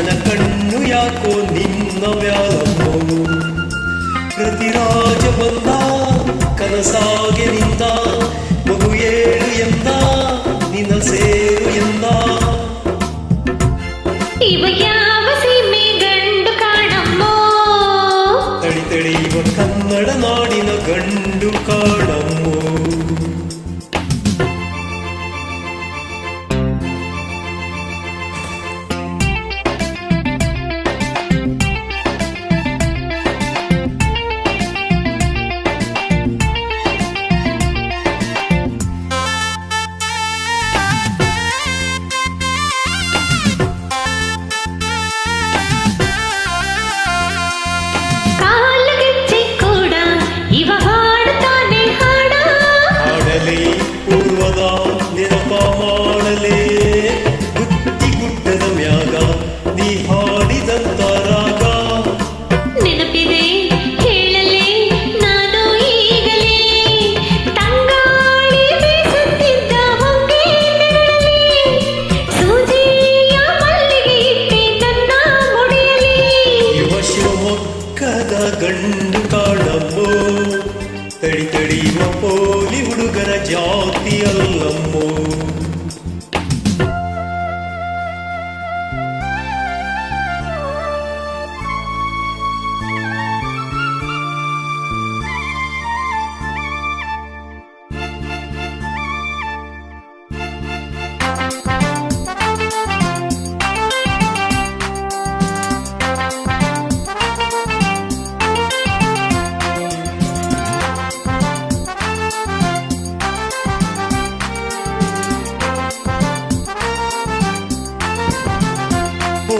ನನ್ನ ಕಣ್ಣು ಯಾಕೋ ನಿನ್ನ ವ್ಯಾಮೋ ಕೃತಿರಾಜ ಬಂದ ಕನಸಾಗೆ ನಿಂದ ಮಗು ಏಳು ಎಂದ ನಿನ್ನ ಸೇರು ಎಂದ ತಳಿ ತಳಿ ಇವ ಕನ್ನಡ ನಾಡಿನ ಗಂಡು ಕಾಡಮ್ಮೋ జీవం పోలి ఉడుగన జాతి అల్లమ్మో. ಅಲ್ಲಮ್ಮೋ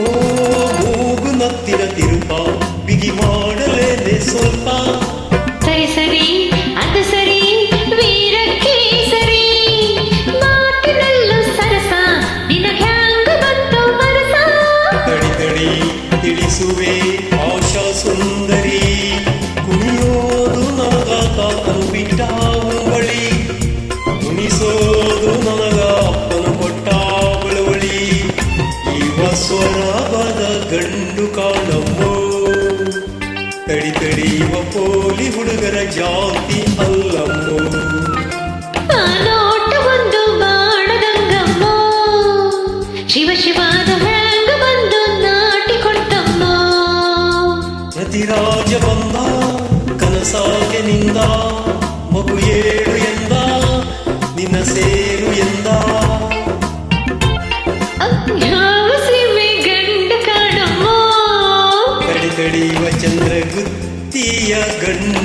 ಓ ಮೂಗು ನತ್ತಿನ ತಿರುಪ ಬಿಗಿ ಮಾಡಲೇನೆ ಸ್ವಲ್ಪ ಸರಿ ಸರಿ ಅದು ಸರಿ ವೀರಕ್ಕೆ ಸರಿ ಮಾತಿನಲ್ಲೂ ಸರಸ ನಿನಗ್ಯಾಂಗ ಬಂತು ಮರಸ ತಡಿ ತಡಿ ತಿಳಿಸುವೆ ಆಶಾ ಸುಂದರಿ ಕುಣಿಯೋದು ನನಗ ತಾತನು ಗಂಡು ಕಾಣಮ್ಮೋ ತಡಿ ತಡಿಯುವ ಪೋಲಿ ಹುಡುಗರ ಜಾತಿ ಅಲ್ಲಮ್ಮೋ. ಆ ನೋಟ ಒಂದು ಬಾಣದಂಗಮ್ಮೋ ಶಿವ ಶಿವಾದ ಹ್ಯಾಂಗ ಬಂದು ನಾಟಿ ಕೊಡ್ತಮ್ಮೋ. ಪ್ರತಿರಾಜ ಬಂದ ಕನಸಾಗೆ ನಿಂದ. ಮಗು ಏಳು ಎಂದ ನಿನ್ನ ಸೇರು ಎಂದ. gần